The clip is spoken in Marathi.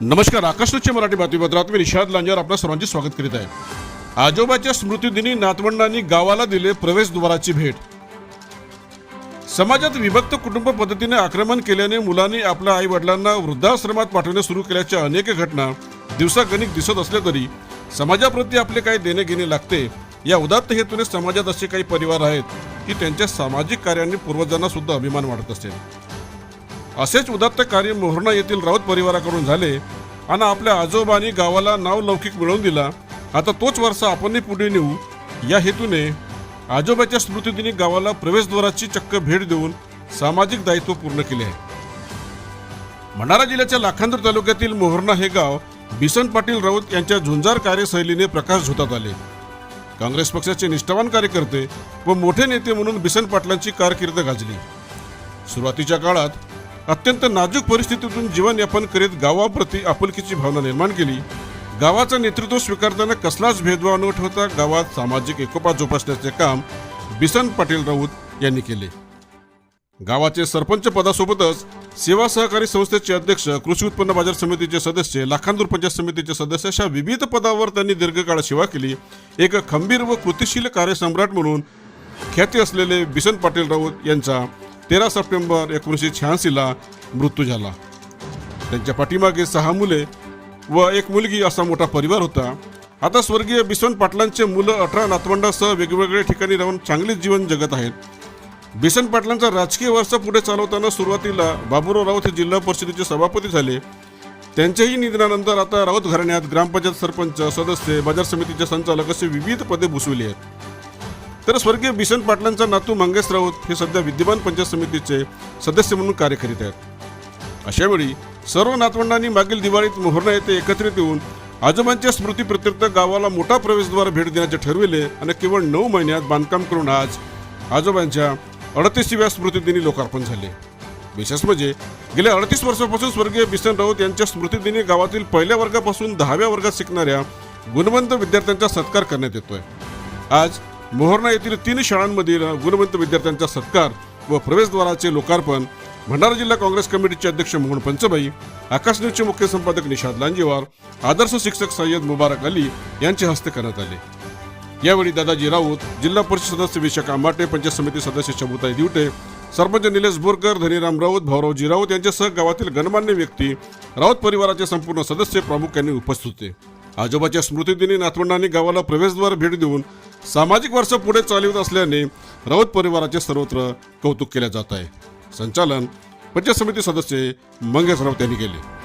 नमस्कार आकाशचे मराठी बातमीपत्रात मी निषाद लांजार आपल्या सर्वांचे स्वागत करीत आहे. आजोबाच्या स्मृतिदिनी नातवंडांनी गावाला दिले प्रवेशद्वाराची भेट. समाजात विभक्त कुटुंब पद्धतीने आक्रमण केल्याने मुलांनी आपल्या आई वडिलांना वृद्धाश्रमात पाठवणे सुरू केल्याच्या अनेक घटना दिवसागणिक दिसत असल्या तरी समाजाप्रती आपले काही देणे घेणे लागते. या उदात्त हेतूने समाजात असे काही परिवार आहेत की त्यांच्या सामाजिक कार्याने पूर्वजांना सुद्धा अभिमान वाटत असेल. असेच उदात्त कार्य मोहरणा येथील राऊत परिवाराकडून झाले. आणि आपल्या आजोबांनी गावाला नाव लौकिक मिळवून दिला. आता तोच वारसा आपणही पुढे नेऊ. या हेतूने आजोबाच्या स्मृतीदिनी गावाला प्रवेशद्वाराची चक्क भेट देऊन सामाजिक दायित्व पूर्ण केले आहे. भंडारा जिल्ह्याच्या लाखांदूर तालुक्यातील मोहरणा हे गाव बिसन पाटील राऊत यांच्या झुंजार कार्यशैलीने प्रकाश झोतात आले. काँग्रेस पक्षाचे निष्ठावान कार्यकर्ते व मोठे नेते म्हणून बिसन पाटलांची कारकीर्द गाजली. सुरुवातीच्या काळात अत्यंत नाजूक परिस्थितीतून जीवनयापन करीत गावाप्रती आपुलकीची भावना निर्माण केली. गावाचं नेतृत्व स्वीकारताना कसलाच भेदभाव न ठेवता गावात सामाजिक एकोपा जोपासण्याचे काम बिसन पाटील राऊत यांनी केले. गावाचे सरपंच पदासोबतच सेवा सहकारी संस्थेचे अध्यक्ष कृषी उत्पन्न बाजार समितीचे सदस्य लाखांदूर पंचायत समितीचे सदस्य अशा विविध पदावर त्यांनी दीर्घकाळ सेवा केली. एक खंबीर व कृतिशील कार्यसम्राट म्हणून ख्याती असलेले बिसन पाटील राऊत यांचा तेरा सप्टेंबर एकोणीसशे शहाऐंशीला मृत्यू झाला. त्यांच्या पाठीमागे सहा मुले व एक मुलगी असा मोठा परिवार होता. आता स्वर्गीय बिसन पाटलांचे मुलं अठरा नातवंडासह वेगवेगळ्या ठिकाणी राहून चांगले जीवन जगत आहेत. बिसन पाटलांचा राजकीय वारसा पुढे चालवताना सुरुवातीला बाबुराव राऊत हे जिल्हा परिषदेचे सभापती झाले. त्यांच्याही निधनानंतर आता राऊत घराण्यात ग्रामपंचायत सरपंच सदस्य बाजार समितीचे संचालक असे विविध पदे भूषविली आहेत. तर स्वर्गीय बिसन पाटलांचा नातू मंगेश राऊत हे सध्या विद्यमान पंचायत समितीचे सदस्य म्हणून कार्य करीत आहेत. अशावेळी सर्व नातवंडांनी मागील दिवाळीत मोहरणा येथे एकत्रित येऊन आजोबांच्या स्मृती प्रत्यर्थ गावाला मोठा प्रवेशद्वार भेट देण्याचे ठरविले आणि केवळ नऊ महिन्यात बांधकाम करून आज आजोबांच्या अडतीसव्या स्मृतिदिनी लोकार्पण झाले. विशेष म्हणजे गेल्या अडतीस वर्षापासून स्वर्गीय बिसन राऊत यांच्या स्मृतिदिनी गावातील पहिल्या वर्गापासून दहाव्या वर्गात शिकणाऱ्या गुणवंत विद्यार्थ्यांचा सत्कार करण्यात येतोय. आज मोहरणा येथील तीन शाळांमधील गुणवंत विद्यार्थ्यांचा सत्कार व प्रवेशद्वाराचे लोकार्पण भंडारा जिल्हा काँग्रेस कमिटीचे अध्यक्ष मोहन पंचबाई आकाश न्यूजचे मुख्य संपादक निषाद लांजेवार आदर्श शिक्षक सय्यद मुबारक अली यांच्या हस्ते करण्यात आले. यावेळी दादाजी राऊत जिल्हा परिषद सदस्य विशाखा आंबाटे पंचायत समिती सदस्य शबुताई दिवटे सरपंच निलेश बोरकर धनीराम राऊत भाऊरावजी राऊत यांच्यासह गावातील गणमान्य व्यक्ती राऊत परिवाराचे संपूर्ण सदस्य प्रामुख्याने उपस्थित होते. आजोबाच्या स्मृतिदिनी नातवंडांनी गावाला प्रवेशद्वार भेट देऊन सामाजिक वर्ष पुढे चालवित असल्याने राऊत परिवाराचे सर्वत्र कौतुक केले जात आहे. संचालन पंचायत समिती सदस्य मंगेश राऊत यांनी केले.